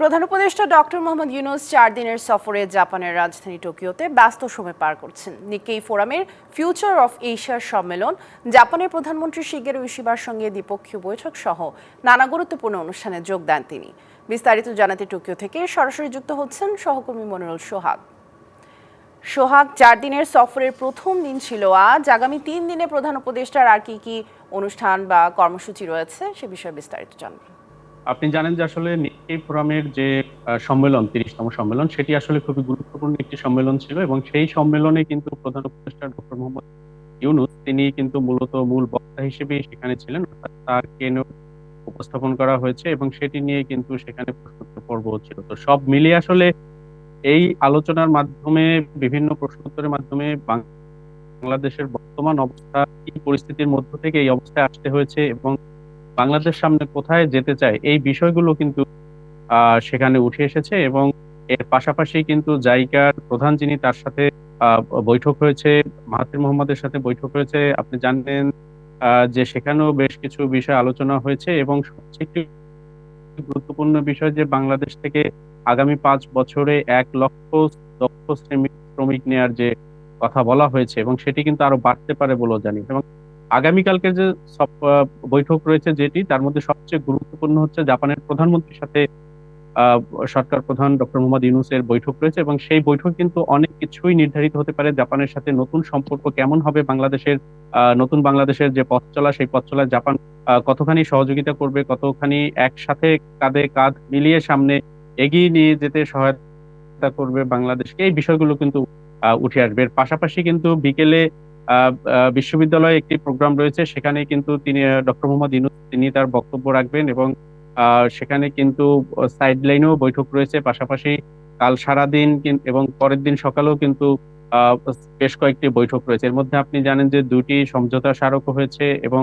প্রধান উপদেষ্টা ডক্টর মোহাম্মদ ইউনুস চার দিনের সফরে জাপানের রাজধানী টোকিওতে ব্যস্ত সময় পার করছেন। নিকেই ফোরামের ফিউচার অফ এশিয়ার সম্মেলন জাপানের প্রধানমন্ত্রী শিগের ইশিবার সঙ্গে দ্বিপক্ষীয় বৈঠক সহ নানা গুরুত্বপূর্ণ অনুষ্ঠানে যোগ দেন তিনি। বিস্তারিত জানাতে টোকিও থেকে সরাসরি যুক্ত হচ্ছেন সহকর্মী মনিরুল সোহাগ। সোহাগ, চার দিনের সফরের প্রথম দিন ছিল আজ। আগামী তিন দিনে প্রধান উপদেষ্টার আর কি কি অনুষ্ঠান বা কর্মসূচি রয়েছে সে বিষয়ে বিস্তারিত জানবেন আপনি জানেন যে আসলে নিক্কেই ফোরামের যে সম্মেলন, তিরিশতম সম্মেলন, সেটি আসলে খুবই গুরুত্বপূর্ণ একটি সম্মেলন ছিল এবং সেই সম্মেলনে কিন্তু প্রধান উপদেষ্টা ডক্টর মোহাম্মদ ইউনুস, তিনি কিন্তু মূলত মূল বক্তা হিসেবে সেখানে ছিলেন তার কেন উপস্থাপন করা হয়েছে এবং সেটি নিয়ে কিন্তু সেখানে প্রশ্নোত্তর পর্ব হচ্ছিল। তো সব মিলিয়ে আসলে এই আলোচনার মাধ্যমে, বিভিন্ন প্রশ্নোত্তরের মাধ্যমে বাংলাদেশের বর্তমান অবস্থা কি পরিস্থিতির মধ্য থেকে এই অবস্থায় আসতে হয়েছে এবং বাংলাদেশ সামনে কোথায় যেতে চায়, এই বিষয়গুলো কিন্তু সেখানে উঠে এসেছে এবং এর পাশাপাশি কিন্তু জাইকার প্রধান যিনি তার সাথে বৈঠক হয়েছে মাহাতির মোহাম্মদের সাথে বৈঠক হয়েছে। আপনি জানেন যে সেখানেও বেশ কিছু বিষয় আলোচনা হয়েছে এবং সবচেয়ে গুরুত্বপূর্ণ বিষয় যে বাংলাদেশ থেকে আগামী পাঁচ বছরে এক লক্ষ দক্ষ শ্রমিক শ্রমিক নেয়ার যে কথা বলা হয়েছে এবং সেটি কিন্তু আরও বাড়তে পারে বলেও জানি। এবং আগামীকালকে যে সব বৈঠক রয়েছে যেটি, তার মধ্যে সবচেয়ে গুরুত্বপূর্ণ হচ্ছে জাপানের প্রধানমন্ত্রীর সাথে সরকার প্রধান ডক্টর মোহাম্মদ ইউনুসের বৈঠক রয়েছে এবং সেই বৈঠক কিন্তু অনেক কিছুই নির্ধারিত হতে পারে জাপানের সাথে নতুন সম্পর্ক কেমন হবে, বাংলাদেশের নতুন বাংলাদেশের যে পথ চলা, সেই পথ চলা জাপান কতখানি সহযোগিতা করবে, কতখানি একসাথে কাঁধে কাঁধ মিলিয়ে সামনে এগিয়ে নিয়ে যেতে সহায়তা করবে বাংলাদেশকে, এই বিষয়গুলো কিন্তু উঠে আসবে। এর পাশাপাশি কিন্তু বিকেলে বিশ্ববিদ্যালয়ে একটি প্রোগ্রাম রয়েছে। সেখানে কিন্তু তিনি ডক্টর মোহাম্মদ ইউনুস, তিনি তার বক্তব্য রাখবেন এবং সেখানে কিন্তু সাইড লাইনেও বৈঠক রয়েছে। পাশাপাশি কাল সারাদিন এবং পরের দিন সকালেও কিন্তু বেশ কয়েকটি বৈঠক রয়েছে। এর মধ্যে আপনি জানেন যে দুটি সমঝোতা স্মারক হয়েছে এবং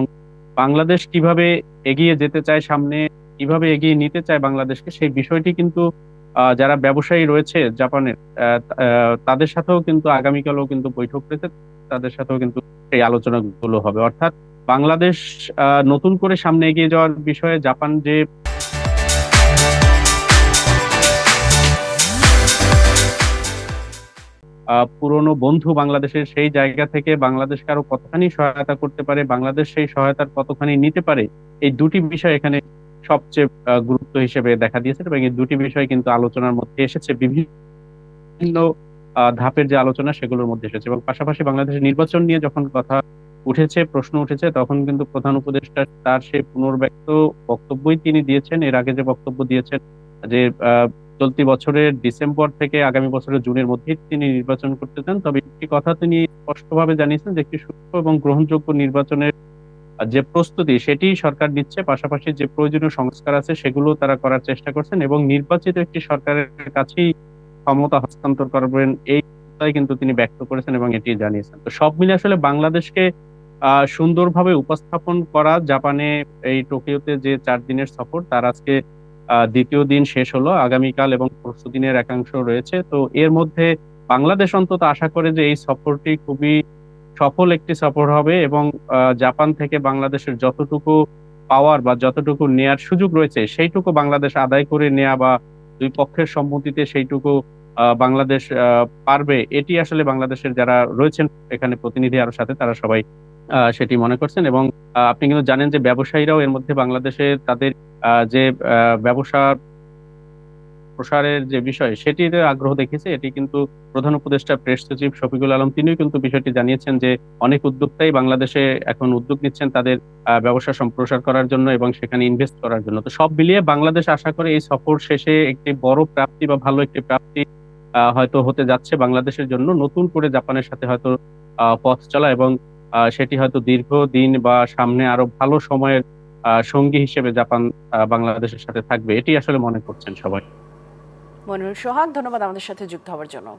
বাংলাদেশ কীভাবে এগিয়ে যেতে চায়, সামনে কীভাবে এগিয়ে নিতে চায় বাংলাদেশকে, সেই বিষয়টি কিন্তু যারা ব্যবসায়ী রয়েছে জাপানের তাদের সাথেও কিন্তু আগামীকালও কিন্তু বৈঠক রয়েছে। তাদের সাথেও কিন্তু এই আলোচনাগুলো হবে। অর্থাৎ বাংলাদেশ নতুন করে সামনে এগিয়ে যাওয়ার বিষয়ে জাপান যে পুরনো বন্ধু বাংলাদেশের সেই জায়গা থেকে বাংলাদেশকে আরও কতখানি সহায়তা করতে পারে, বাংলাদেশ সেই সহায়তার কতখানি নিতে পারে, এই দুটি বিষয় এখানে সবচেয়ে গুরুত্ব হিসেবে দেখা দিয়েছে এবং এই দুটি বিষয় কিন্তু আলোচনার মধ্যে এসেছে। বিভিন্ন ধাপের যে আলোচনা সেগুলোর মধ্যে এসেছে এবং পাশাপাশি বাংলাদেশের নির্বাচন নিয়ে যখন কথা উঠেছে, প্রশ্ন উঠেছে, তখন কিন্তু প্রধান উপদেষ্টা তার সেই পুনর্ব্যক্ত বক্তব্যই তিনি দিয়েছেন। এর আগে যে বক্তব্য দিয়েছেন যে চলতি বছরের ডিসেম্বর থেকে আগামী বছরের জুনের মধ্যেই তিনি নির্বাচন করতে চান, তবে একটি কথা তিনি স্পষ্টভাবে জানিয়েছেন যে একটি সুস্থ এবং গ্রহণযোগ্য নির্বাচনের যে প্রস্তুতি সেটি সরকার নিচ্ছে, পাশাপাশি যে প্রয়োজনীয় সংস্কার আছে সেগুলো তারা করার চেষ্টা করছেন এবং নির্বাচিত একটি সরকারের কাছেই ক্ষমতা হস্তান্তর করবেন, এই কিন্তু তিনি ব্যক্ত করেছেন এবং এটি জানিয়েছেন। তো সব মিলে আসলে বাংলাদেশকে সুন্দরভাবে উপস্থাপন করা জাপানে এই টোকিওতে যে চার দিনের সফর, তার আজকে দ্বিতীয় দিন শেষ হলো, আগামীকাল এবং পরশু দিনের একাংশ রয়েছে। তো এর মধ্যে বাংলাদেশ অন্তত আশা করে যে এই সফরটি খুবই সফল একটি সফর হবে এবং জাপান থেকে বাংলাদেশের যতটুকু পাওয়ার বা যতটুকু নেয়ার সুযোগ রয়েছে, সেইটুকু বাংলাদেশ আদায় করে নেয়া বা দুই পক্ষের সম্মতিতে সেইটুকু বাংলাদেশ পারবে। এটি আসলে বাংলাদেশের যারা রয়েছেন, এখানে প্রতিনিধি আরও সাথে তারা সবাই সেটি মনে করছেন এবং আপনি কিন্তু জানেন যে ব্যবসায়ীরাও এর মধ্যে বাংলাদেশে তাদের যে ব্যবসা প্রসারের যে বিষয়, সেটিতে আগ্রহ দেখেছে এটি কিন্তু প্রধান উপদেষ্টা প্রেস সচিব শফিকুল আলম, তিনিও কিন্তু বিষয়টি জানিয়েছেন যে অনেক উদ্যোক্তাই বাংলাদেশে এখন উদ্যোগ নিচ্ছেন তাদের ব্যবসা সম্প্রসার করার জন্য এবং সেখানে ইনভেস্ট করার জন্য। তো সব মিলিয়ে বাংলাদেশ আশা করে এই সফর শেষে একটি বড় প্রাপ্তি বা ভালো একটি প্রাপ্তি হয়তো হতে যাচ্ছে বাংলাদেশের জন্য। নতুন করে জাপানের সাথে হয়তো পথ চলা এবং সেটি হয়তো দীর্ঘ দিন বা সামনে আরও ভালো সময়ের সঙ্গী হিসেবে জাপান বাংলাদেশের সাথে থাকবে। এটি আসলে মনে করছেন সবাই। মনিরুল সোহাগ ধন্যবাদ আমাদের সাথে যুক্ত হওয়ার জন্য।